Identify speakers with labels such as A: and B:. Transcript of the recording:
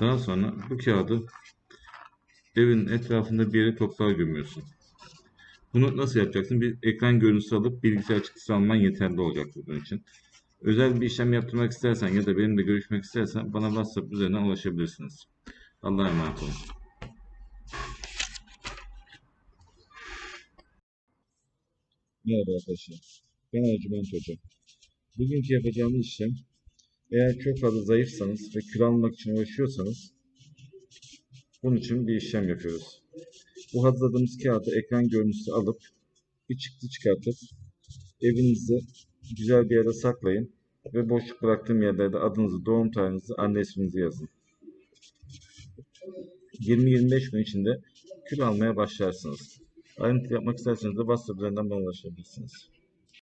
A: Daha sonra bu kağıdı evin etrafında bir yere toprağa gömüyorsun. Bunu nasıl yapacaksın? Bir ekran görüntüsü alıp bilgisayar çıktısı alman yeterli olacak bunun için. Özel bir işlem yaptırmak istersen ya da benimle görüşmek istersen bana WhatsApp üzerinden ulaşabilirsiniz. Allah'a emanet olun. Merhaba arkadaşlar. Ben Ercüment Hoca. Bugünkü yapacağımız işlem eğer çok fazla zayıfsanız ve kilo almak için uğraşıyorsanız bunun için bir işlem yapıyoruz. Bu hazırladığımız kağıdı ekran görüntüsü alıp bir çıktı çıkartıp evinizi güzel bir yere saklayın ve boşluk bıraktığım yerlerde adınızı, doğum tarihinizi, anne isminizi yazın. 20-25 gün içinde kilo almaya başlarsınız. Ayrıntı yapmak isterseniz de WhatsApp üzerinden bana ulaşabilirsiniz.